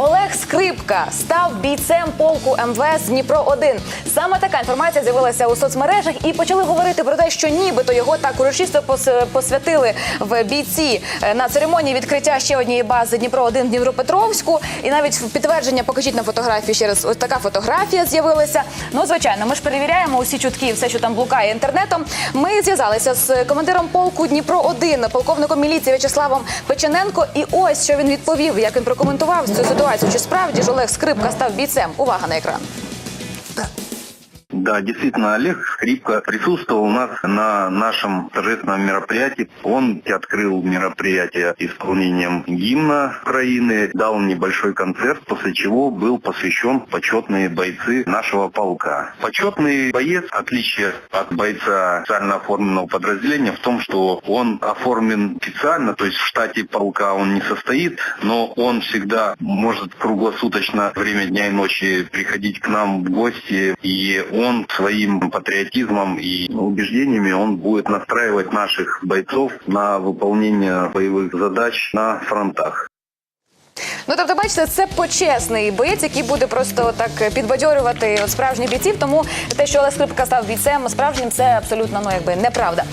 Олег Скрипка став бійцем полку МВС Дніпро 1 Саме така інформація з'явилася у соцмережах і почали говорити про те, що нібито його так урочисто пос- посвятили в бійці е, на церемонії відкриття ще однієї бази Дніпро 1 в Дніпропетровську. І навіть в підтвердження покажіть на фотографії ще раз. Ось така фотографія з'явилася. Ну, звичайно, ми ж перевіряємо усі чутки, і все, що там блукає інтернетом. Ми зв'язалися з командиром полку Дніпро 1 полковником міліції В'ячеславом Печененко. І ось що він відповів, як він прокоментував цю ситуацію. Чи справді ж Олег Скрипка став бійцем? Увага на екран. Да, действительно, Олег Скрипка присутствовал у нас на нашем торжественном мероприятии. Он открыл мероприятие исполнением гимна Украины, дал небольшой концерт, после чего был посвящен почетные бойцы нашего полка. Почетный боец, отличие от бойца специально оформленного подразделения, в том, что он оформлен специально, то есть в штате полка он не состоит, но он всегда может круглосуточно время дня и ночи приходить к нам в гости, и он своим патриотизмом и убеждениями он будет настраивать наших бойцов на выполнение боевых задач на фронтах. Ну тобто, бачите, це почесний боєць, який буде просто так підбадьорювати от справжніх бійців. Тому те, що Олег Скрипка став бійцем справжнім, це абсолютно ну якби неправда.